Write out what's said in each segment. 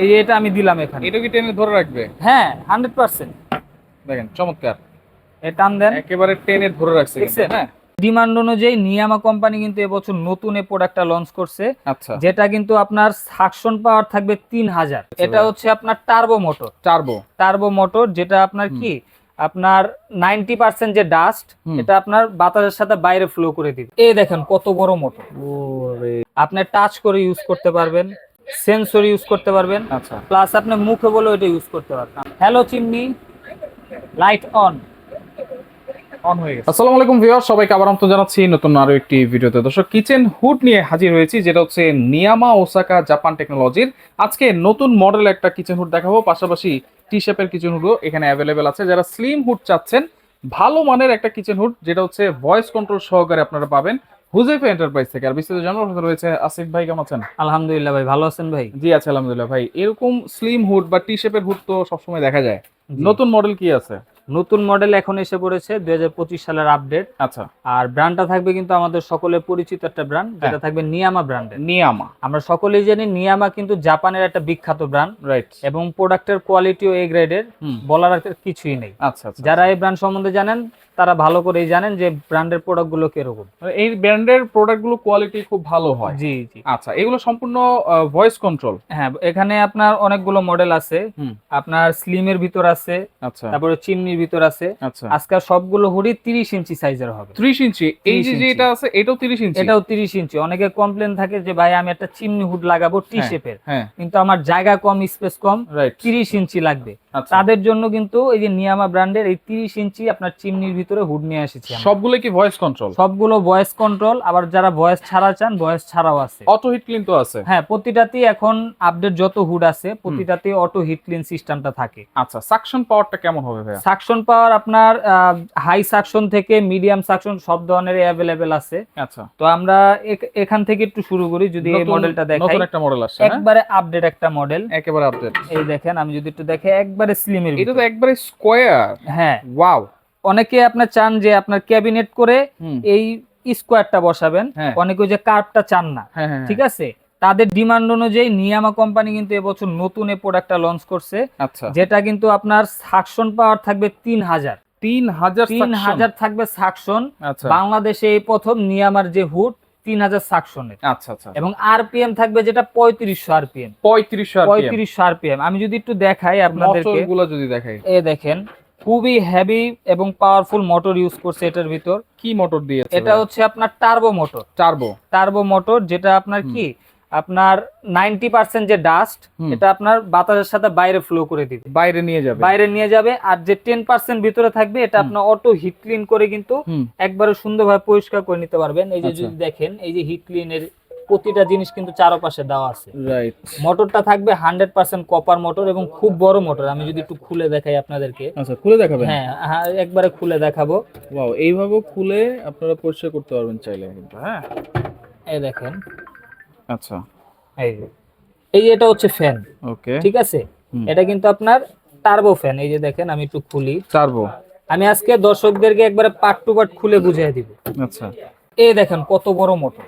এই এটা আমি দিলাম এখানে। এটা কি টেনে ধরে রাখবে? হ্যাঁ হান্ড্রেড পার্সেন্ট দেখেন চমৎকার। এ টান দেন। একেবারে টেনে ধরে রাখছে দেখছেন? হ্যাঁ। ডিমান্ড অনুযায়ী নিয়ামা কোম্পানি কিন্তু এবছর নতুন এই প্রোডাক্টটা লঞ্চ করছে আচ্ছা। যেটা কিন্তু আপনার সাকশন পাওয়ার থাকবে তিন হাজার। এটা হচ্ছে আপনার turbo motor turbo turbo motor যেটা আপনার কি? আপনার নাইনটি পার্সেন্ট যে ডাস্ট। এটা আপনার বাতাসের সাথে বাইরে ফ্লো করে দিবে। এই দেখেন কত বড় মোটর ওরে। আপনি টাচ করে ইউজ করতে পারবেন। সেন্সর ইউজ করতে পারবেন। আচ্ছা। প্লাস আপনি মুখে বলে এটা ইউজ করতে পারবেন। Hello chimney. Light on on হয়ে গেছে। আসসালামু আলাইকুম ভিউয়ার সবাইকে আবার আমন্ত্রণ জানাচ্ছি নতুন আরও একটি ভিডিওতে। দর্শক কিচেন হুড নিয়ে হাজির হয়েছি যেটা হচ্ছে নিয়ামা ওসাকা জাপান টেকনোলজির আজকে নতুন মডেল একটা কিচেন হুড দেখাবো পাশাপাশি টি শেপের কিচেন হুডও এখানে অ্যাভেলেবেল আছে। যারা স্লিম হুড চাচ্ছেন ভালো মানের একটা কিচেন হুড যেটা হচ্ছে ভয়েস কন্ট্রোল সহকারে আপনারা পাবেন। হুজেফে এন্টারপ্রাইজ থেকে। আর বিস্তারিত জানার কথা রয়েছে আসিফ ভাই কেমন আছেন? আলহামদুলিল্লাহ ভাই ভালো আছেন ভাই? জি আছে আলহামদুলিল্লাহ ভাই। এরকম স্লিম হুড বা টি শেপের হুড তো সবসময় দেখা যায়। নতুন মডেল কি আছে? নতুন মডেল এখন এসে পড়েছে দুই হাজার পঁচিশ সালের আপডেট আচ্ছা। আর ব্র্যান্ডটা থাকবে কিন্তু আমাদের সকলে পরিচিত একটা ব্র্যান্ড যেটা। থাকবে নিয়ামা ব্র্যান্ডের নিয়ামা আমরা সকলেই জানি নিয়ামা কিন্তু জাপানের একটা বিখ্যাত ব্র্যান্ড রাইট এবং প্রোডাক্টের কোয়ালিটিও এ গ্রেডের বলার কিছুই নেই। আচ্ছা আচ্ছা যারা এই ব্র্যান্ড সম্বন্ধে জানেন তারা ভালো করেই জানেন যে ব্র্যান্ডের প্রোডাক্টগুলো কীরকম। মানে এই ব্র্যান্ডের প্রোডাক্টগুলো কোয়ালিটি খুব ভালো হয়। জি জি। আচ্ছা এগুলো সম্পূর্ণ ভয়েস কন্ট্রোল হ্যাঁ এখানে আপনার অনেকগুলো মডেল আছে। আপনার স্লিমের ভিতর আছে আচ্ছা। তারপরে চিমনির ভিতর আছে। আচ্ছা। আজকাল সবগুলো হুডি তিরিশ ইঞ্চি সাইজের হবে। ত্রিশ ইঞ্চি? এই যে 30 যে ইঞ্চি। এটা আছে এটাও তিরিশ ইঞ্চি? এটাও তিরিশ ইঞ্চি। অনেকে কমপ্লেন থাকে যে ভাই আমি একটা চিমনি হুড লাগাবো টি হ্যাঁ। শেপের হ্যাঁ। কিন্তু আমার জায়গা কম স্পেস কম রাইট তিরিশ ইঞ্চি লাগবে। আচ্ছা। তাদের জন্য কিন্তু এই যে নিয়ামা ব্র্যান্ডের এই তিরিশ ইঞ্চি আপনার চিমনির ভিতরে হুড নিয়ে এসেছি সবগুলো কি ভয়েস কন্ট্রোল সবগুলো ভয়েস কন্ট্রোল আবার যারা ভয়েস ছাড়া চান ভয়েস ছাড়াও আছে। অটো হিট ক্লিন তো আছে। হ্যাঁ প্রতিটাতেই এখন আপডেট যত হুড আছে প্রতিটাতেই অটো হিট ক্লিন সিস্টেমটা থাকে। আচ্ছা সাকশন পাওয়ারটা কেমন হবে ভাইয়া? সাকশন পাওয়ার আপনার হাই সাকশন থেকে মিডিয়াম সাকশন সব ধরনের অ্যাভেলেবেল আছে। আচ্ছা। তো আমরা এখান থেকে একটু শুরু করি যদি এই মডেলটা দেখাই। নতুন একটা মডেল আসছে হ্যাঁ? একবারে আপডেট একটা মডেল একেবারে আপডেট এই দেখেন আমি যদি একটু দেখে একবারে স্লিমের এটা তো একবারে স্কোয়ার হ্যাঁ। ওয়াও অনেকে আপনার চান যে আপনার ক্যাবিনেট করে এই স্কোয়ারটা বসাবেন। হ্যাঁ। অনেকে যে কার্ভটা চান না। হ্যাঁ হ্যাঁ ঠিক আছে? তাদের ডিমান্ড অনুযায়ী নিয়ামা কোম্পানি কিন্তু এবছর নতুন এই প্রোডাক্টটা লঞ্চ করছে। আচ্ছা। যেটা কিন্তু আপনার সাকশন পাওয়ার থাকবে তিন হাজার। তিন হাজার তিন হাজার থাকবে সাকশন আচ্ছা। বাংলাদেশে এই প্রথম নিয়ামার যে হুড তিন হাজার সাকশনের আচ্ছা আচ্ছা। এবং আরপিএম থাকবে যেটা পঁয়ত্রিশশো আরপিএম পঁয়ত্রিশশো পঁয়ত্রিশশো আরপিএম আমি যদি একটু দেখাই আপনাদেরকে। যদি দেখাই। এ দেখেন খুবই হেভি এবং পাওয়ারফুল মোটর ইউজ করছে এটার ভিতর। কি মোটর দিয়ে এটা হচ্ছে আপনার turbo motor turbo turbo motor যেটা আপনার কি? আপনার নাইনটি পার্সেন্ট যে ডাস্ট। এটা আপনার বাতাসের সাথে বাইরে ফ্লো করে দিবে। বাইরে নিয়ে যাবে। বাইরে নিয়ে যাবে আর যে টেন পার্সেন্ট ভিতরে থাকবে এটা আপনার অটো হিট ক্লিন করে কিন্তু একবারে সুন্দরভাবে পরিষ্কার করে নিতে পারবেন। এই যে আচ্ছা। যদি দেখেন এই যে হিট ক্লিনের প্রতিটা জিনিস কিন্তু চারপাশে দেওয়া আছে। রাইট মোটরটা থাকবে হান্ড্রেড পার্সেন্ট কপার মোটর এবং খুব বড় মোটর আমি যদি একটু খুলে দেখাই আপনাদেরকে। আচ্ছা খুলে দেখাবেন? হ্যাঁ হ্যাঁ, একবারে খুলে দেখাবো। ওয়াও এইভাবে খুলে আপনারা পরিষ্কার করতে পারবেন চাইলে কিন্তু হ্যাঁ? এই দেখেন। আচ্ছা। এই যে এই যে এটা হচ্ছে ফ্যান ওকে ঠিক আছে? এটা কিন্তু আপনার টার্বো ফ্যান এই যে দেখেন আমি একটু খুলি। টার্বো আমি আজকে দর্শকদেরকে একবারে পার্ট টু পার্ট খুলে বুঝিয়ে দিব। আচ্ছা। এই দেখেন কত বড় মোটর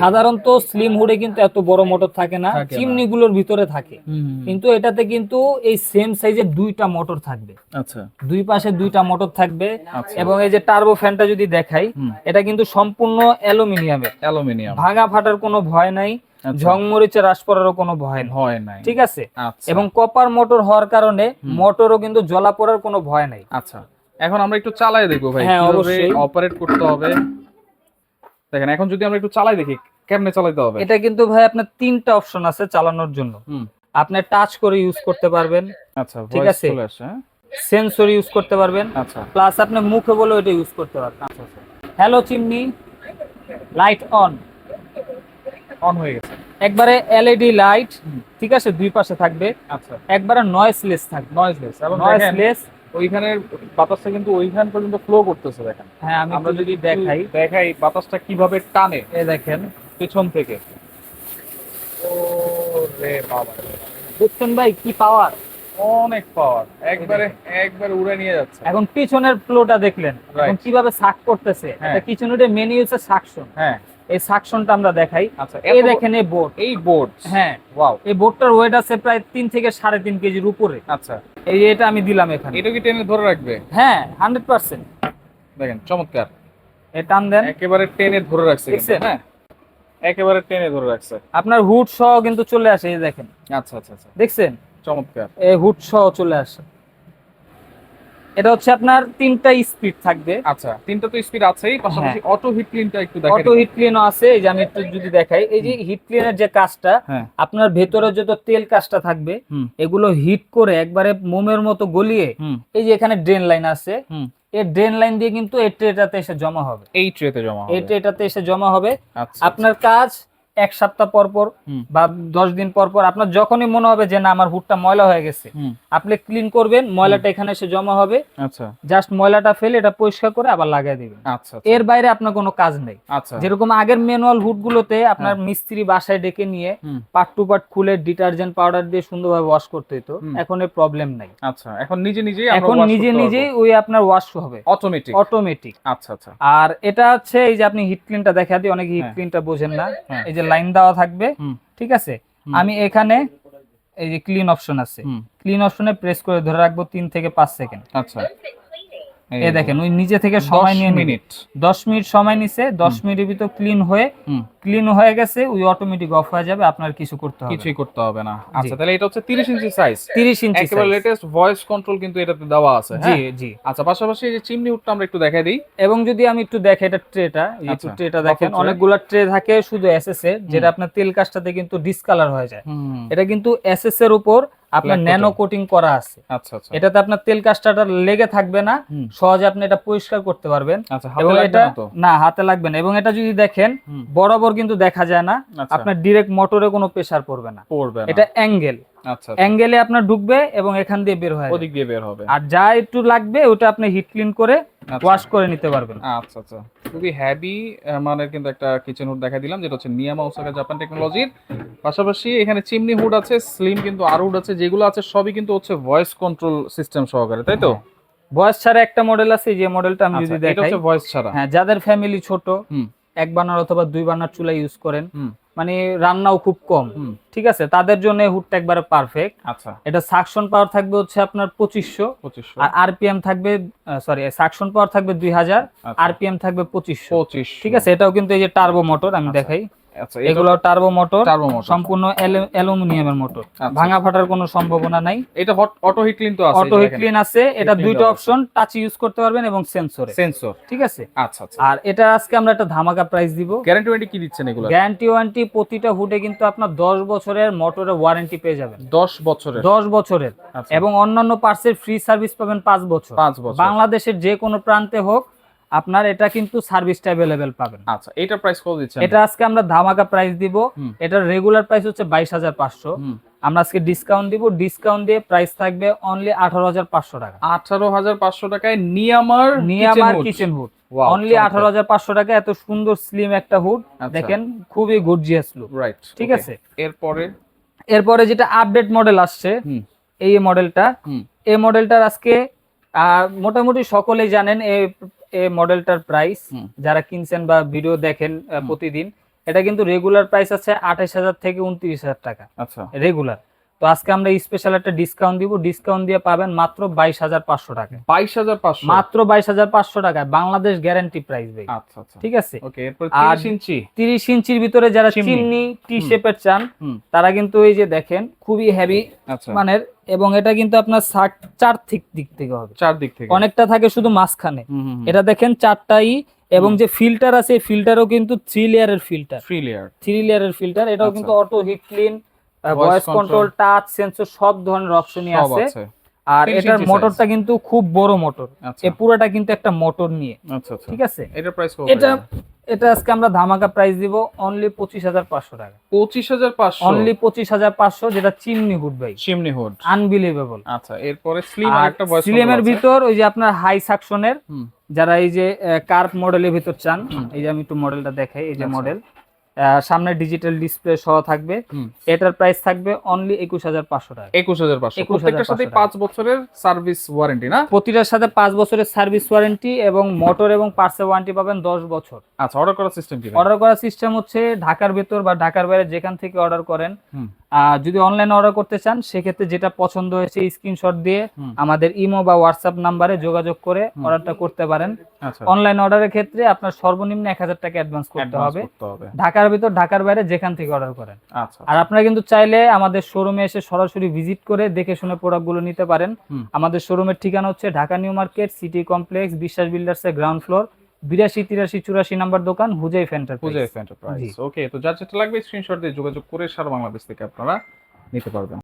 সাধারণত স্লিম হুডে কিন্তু এত বড় মোটর থাকে না। চিমনি গুলোর ভিতরে থাকে। কিন্তু এটাতে কিন্তু এই সেম সাইজের দুইটা মোটর থাকবে। আচ্ছা। দুই পাশে দুইটা মোটর থাকবে আচ্ছা। এবং এই যে টার্বো ফ্যানটা যদি দেখাই এটা কিন্তু সম্পূর্ণ অ্যালুমিনিয়ামের। অ্যালুমিনিয়াম। ভাঙা ফাটার কোনো ভয় নাই আচ্ছা। ঝংমরিচে রাস পড়ারও কোনো ভয় নেই। হয় নাই। ঠিক আছে? আচ্ছা। এবং কপার মোটর হওয়ার কারণে মোটরও কিন্তু জ্বলা পড়ার কোনো ভয় নাই। আচ্ছা। এখন আমরা একটু চালাই দেখব ভাই। হ্যাঁ, অবশ্যই। অপারেট করতে হবে? দেখেন এখন যদি আমরা একটু চালাই দেখি কেমনে চালাতে হবে? এটা কিন্তু ভাই আপনার তিনটা অপশন আছে চালানোর জন্য। আপনি টাচ করে ইউজ করতে পারবেন। আচ্ছা ঠিক আছে। চলে আসছে হ্যাঁ? সেন্সর ইউজ করতে পারবেন। আচ্ছা। প্লাস আপনি মুখে বলে এটা ইউজ করতে পারবেন। আচ্ছা আচ্ছা। Hello chimney. Light on on হয়ে গেছে। একবারে এলইডি লাইট ঠিক আছে? দুই পাশে থাকবে। আচ্ছা। একবারে নয়েসলেস থাকবে। নয়েজলেস এবং নয়েসলেস ওইখানের বাতাসটা কিন্তু ওইখান পর্যন্ত ফ্লো করতেছে দেখেন। হ্যাঁ আমরা যদি দেখাই দেখাই বাতাসটা কীভাবে টানে এই দেখেন। পেছন থেকে। ও রে বাবা। বুঝছেন ভাই কি পাওয়ার অনেক পাওয়ার একবারে একবারে উড়ে নিয়ে যাচ্ছে। এখন পিছনের ফ্লোটা দেখলেন। এখন কীভাবে সাক করতেছে? হ্যাঁ। এটা পিছনে মেনু হচ্ছে সাকশন হ্যাঁ। এই সাকশনটা আমরা দেখাই। আচ্ছা এই দেখেন এই বোর্ড এই বোর্ড হ্যাঁ। ওয়াও এই বোর্ডটার ওয়েট আছে প্রায় তিন থেকে সাড়ে তিন কেজির উপরে। আচ্ছা। এই এটা আমি দিলাম এখানে। এটা কি টেনে ধরে রাখবে? হ্যাঁ হান্ড্রেড পার্সেন্ট দেখেন চমৎকার। এ টান দেন। একেবারে টেনে ধরে রাখছে হ্যাঁ? একেবারে টেনে ধরে রাখছে। আপনার হুড সহ কিন্তু চলে আসে এই দেখেন। আচ্ছা আচ্ছা আচ্ছা। দেখছেন? চমৎকার। এই হুড সহ চলে আসে। এটা হচ্ছে আপনার তিনটা স্পিড থাকবে। আচ্ছা তিনটা তো স্পিড আছেই পাশাপাশি অটো হিট ক্লিনটা একটু দেখেন অটো হিট ক্লিনও আছে এই যে আমি একটু যদি দেখাই এই যে হিট ক্লিনের যে কাজটা হ্যাঁ। আপনার ভেতরে যত তেল কাজটা থাকবে এগুলো হিট করে একবারে মোমের মতো গলিয়ে এই যে এখানে ড্রেন লাইন আছে এই ড্রেন লাইন দিয়ে কিন্তু এই ট্রেটাতে এসে জমা হবে। এই ট্রেতে জমা এই ট্রেটাতে এসে জমা হবে। আচ্ছা। আপনার কাজ এক সপ্তাহ পর পর বা দশ দিন পর পর আপনার যখনই মনে হবে যে না আমার হুডটা ময়লা হয়ে গেছে আপনি ক্লিন করবেন ময়লাটা এখানে এসে জমা হবে। আচ্ছা। জাস্ট ময়লাটা ফেলে এটা পরিষ্কার করে আবার লাগিয়ে দিবেন। আচ্ছা এর বাইরে আপনার কোনো কাজ নেই। আচ্ছা। যেরকম আগের ম্যানুয়াল হুডগুলোতে আপনার মিস্ত্রি বাসায় ডেকে নিয়ে পার্ট টু পার্ট খুলে ডিটারজেন্ট পাউডার দিয়ে সুন্দরভাবে ওয়াশ করতে হতো এখন এর প্রবলেম নাই। আচ্ছা এখন নিজে নিজেই এখন নিজে নিজেই ওই আপনার ওয়াশ হবে। অটোমেটিক অটোমেটিক আচ্ছা আচ্ছা। আর এটা হচ্ছে এই যে আপনি হিট ক্লিনটা দেখা দিই অনেকে হিট হ্যাঁ। ক্লিনটা বোঝেন না। হ্যাঁ। এই যে লাইন দেওয়া থাকবে ঠিক আছে? আমি এখানে এই যে ক্লিন অপশন আছে। ক্লিন অপশনে প্রেস করে ধরে রাখব তিন থেকে পাঁচ সেকেন্ড আচ্ছা। এ দেখেন ওই নিজে থেকে সময় নিয়ে মিনিট। দশ মিনিট সময় নিছে দশ মিনিটের ভিতর ক্লিন হয়ে ক্লিন হয়ে গেছে ওই অটোমেটিক অফ হয়ে যাবে আপনার কিছু করতে হবে কিছুই করতে হবে না। আচ্ছা তাহলে এটা হচ্ছে 30 ইঞ্চি সাইজ তিরিশ ইঞ্চি একেবারে লেটেস্ট ভয়েস কন্ট্রোল কিন্তু এটাতে দেওয়া আছে জি হ্যাঁ? জি। আচ্ছা পাশাপাশি এই যে চিমনি হুডটা আমরা একটু দেখাই দিই। এবং যদি আমি একটু দেখে এটা ট্রেটা একটু ট্রেটা দেখেন? অনেকগুলো ট্রে থাকে শুধু এসএস এর যেটা আপনার তেল কাজটাতে কিন্তু ডিসকালার হয়ে যায়। এটা কিন্তু এসএস এর উপর আপনার ন্যানো কোটিং করা আছে। আচ্ছা আচ্ছা। এটাতে আপনার তেল কাস্টারটা লেগে থাকবে না। সহজে আপনি এটা পরিষ্কার করতে পারবেন। আচ্ছা এবং এটা না হাতে লাগবে না। এবং এটা যদি দেখেন বরাবর কিন্তু দেখা যায় না। আচ্ছা। আপনার ডিরেক্ট মোটরে কোনো প্রেসার পড়বে না। পড়বে এটা অ্যাঙ্গেল। অ্যাঙ্গেলে আপনার ঢুকবে এবং এখান দিয়ে বের হয়ে। ওদিক দিয়ে বের হবে। আর যা একটু লাগবে ওটা আপনি হিট ক্লিন করে আচ্ছা। ওয়াশ করে নিতে পারবেন। আচ্ছা আচ্ছা। খুবই হ্যাভি মানের কিন্তু একটা কিচেন হুড দেখা দিলাম যেটা হচ্ছে নিয়ামা ওসাকা জাপান টেকনোলজির পাশাপাশি এখানে চিমনি হুড আছে স্লিম কিন্তু আর হুড আছে যেগুলো আছে সবই কিন্তু হচ্ছে ভয়েস কন্ট্রোল সিস্টেম সহকারে তাই তো? বয়স ছাড়া একটা মডেল আছে যে মডেলটা আমি আচ্ছা যদি এটা হচ্ছে ভয়েস ছাড়া। হ্যাঁ যাদের ফ্যামিলি ছোট হুম। এক বানার অথবা দুই বানার চুলা ইউজ করেন হুম। মানে রান্নাও খুব কম। ঠিক আছে? তাদের জন্য হুটটা হুডটা একবারে পারফেক্ট আচ্ছা। এটা সাকশন পাওয়ার থাকবে হচ্ছে আপনার পঁচিশশো। পঁচিশশো। আর আরপিএম থাকবে সরি সাকশন পাওয়ার থাকবে দুই হাজার। আচ্ছা। আরপিএম থাকবে পঁচিশশো। পঁচিশ ঠিক আছে? এটাও কিন্তু এই যে টার্বো মোটর আমি দেখাই। আচ্ছা এগুলো টার্বো মোটর টার্বো মোটর সম্পূর্ণ অ্যালুমিনিয়ামের মোটর আচ্ছা। ভাঙা ফাটার কোনো সম্ভাবনা নাই। এটা অটো হিট ক্লিন তো আছে অটো হিট ক্লিন আছে এটা দুইটা অপশন টাচ ইউজ করতে পারবেন এবং সেন্সরে সেন্সর ঠিক আছে? আচ্ছা আচ্ছা। আর এটা আজকে আমরা একটা ধামাকা প্রাইস দিব। গ্যারান্টি ওয়ারেন্টি কি দিচ্ছেন এগুলো? গ্যারান্টি ওয়ারেন্টি প্রতিটা হুডে কিন্তু আপনার দশ বছরের মোটরের ওয়ারেন্টি পেয়ে যাবেন। 10 বছরের? দশ বছরের। আচ্ছা। এবং অন্যান্য পার্টসের ফ্রি সার্ভিস পাবেন পাঁচ বছর। 5 বছর। বাংলাদেশের যে কোনো প্রান্তে হোক আপনার এটা কিন্তু সার্ভিসটা অ্যাভেলেবেল পাবেন। আচ্ছা এটার প্রাইস কত দিচ্ছেন? এটা আজকে আমরা ধামাকা প্রাইস দিব। এটার রেগুলার প্রাইস হচ্ছে বাইশ হাজার পাঁচশো। হুম। আমরা আজকে ডিসকাউন্ট দিব। ডিসকাউন্ট দিয়ে প্রাইস থাকবে অনলি আঠারো হাজার পাঁচশো টাকা। আঠারো হাজার পাঁচশো টাকায় নিয়ামার নিয়ামার কিচেন হুড অনলি আঠারো হাজার পাঁচশো টাকা এত সুন্দর স্লিম একটা হুড আচ্ছা। দেখেন খুবই গর্জিয়াস লুক রাইট ঠিক আছে? এরপরে? এরপরে যেটা আপডেট মডেল আসছে এই মডেলটা এই মডেলটার আজকে আহ, মোটামুটি সকলেই জানেন এই এই মডেলটার প্রাইস। যারা কিনছেন বা ভিডিও দেখেন প্রতিদিন এটা কিন্তু রেগুলার প্রাইস আছে আঠাশ হাজার থেকে উনত্রিশ হাজার টাকা। আচ্ছা। রেগুলার তো আজকে আমরা স্পেশাল একটা ডিসকাউন্ট দিব। ডিসকাউন্ট দিয়ে পাবেন মাত্র বাইশ হাজার পাঁচশো টাকা। বাইশ হাজার পাঁচশো। মাত্র বাইশ হাজার পাঁচশো টাকায় বাংলাদেশ গ্যারান্টি প্রাইস ভাই। আচ্ছা ঠিক আছে? আর- ইঞ্চি। তিরিশ ইঞ্চির ভিতরে যারা চিমনি। টি শেপের চান তারা কিন্তু এই যে দেখেন খুবই হেভি আচ্ছা। মানের এবং এটা কিন্তু আপনার চার ঠিক দিক থেকে হবে। চার দিক থেকে। অনেকটা থাকে শুধু মাঝখানে। এটা দেখেন চারটাই এবং যে ফিল্টার আছে ফিল্টারও কিন্তু থ্রি লেয়ারের ফিল্টার থ্রি লেয়ার থ্রি লেয়ারের ফিল্টার এটাও আচ্ছা। কিন্তু auto heat clean voice control touch sensor সব ধরনের অপশনই আছে। আর এটার মোটরটা কিন্তু খুব বড় মোটর আচ্ছা। এ পুরোটা কিন্তু একটা মোটর নিয়ে। আচ্ছা আচ্ছা। ঠিক আছে? এটার প্রাইস এটা এটা আজকে আমরা ধামাকা প্রাইস দিব অনলি পঁচিশ হাজার পাঁচশো টাকা। পঁচিশ হাজার পাঁচশো। অনলি পঁচিশ হাজার পাঁচশো যেটা চিমনি হুড ভাই। চিমনি হুড আনবিলিভেবল আচ্ছা এরপরে স্লিম একটা ভয়েস সিলেমের ভিতর ওই যে আপনার হাই সাকশনের যারা এই যে কার্ভ মডেলের ভিতর চান এই যে আমি একটু মডেলটা দেখাই এই যে। মডেল সামনে ডিজিটাল ডিসপ্লে সহ থাকবে। এটার প্রাইস থাকবে অনলি একুশ হাজার পাঁচশো টাকা। একুশ হাজার পাঁচশো। 21,500 প্রত্যেকটার সাথে পাঁচ বছরের সার্ভিস ওয়ারেন্টি না? প্রতিটার সাথে পাঁচ বছরের সার্ভিস ওয়ারেন্টি এবং মোটর এবং পার্সেল ওয়ারেন্টি পাবেন দশ বছর। আচ্ছা অর্ডার করার সিস্টেম কি অর্ডার করার সিস্টেম হচ্ছে ঢাকার ভেতর বা ঢাকার বাইরে যেখান থেকে অর্ডার করেন। আহ, যদি অনলাইন অর্ডার করতে চান সেক্ষেত্রে যেটা পছন্দ হয়েছে স্ক্রিনশট দিয়ে আমাদের ইমো বা হোয়াটসঅ্যাপ নাম্বারে যোগাযোগ করে অর্ডারটা করতে পারেন। আচ্ছা। অনলাইন অর্ডারের ক্ষেত্রে আপনার সর্বনিম্ন এক হাজার টাকা অ্যাডভান্স করতে হবে। ঢাকার ভিতর ঢাকার বাইরে যেখান থেকে অর্ডার করেন। আচ্ছা। আর আপনারা কিন্তু চাইলে আমাদের শোরুমে এসে সরাসরি ভিজিট করে দেখে শুনে প্রোডাক্টগুলো নিতে পারেন। আমাদের শোরুমের ঠিকানা হচ্ছে Dhaka new market city complex Biswas বিল্ডার্সের ground floor বিরাশি তিরাশি চুরাশি নাম্বার দোকান হুজাই ফেন্টার হুজাই এন্টারপ্রাইজ ওকে তো যার যেটা লাগবে স্ক্রিনশট দিয়ে যোগাযোগ করে সারা বাংলাদেশ থেকে আপনারা নিতে পারবেন।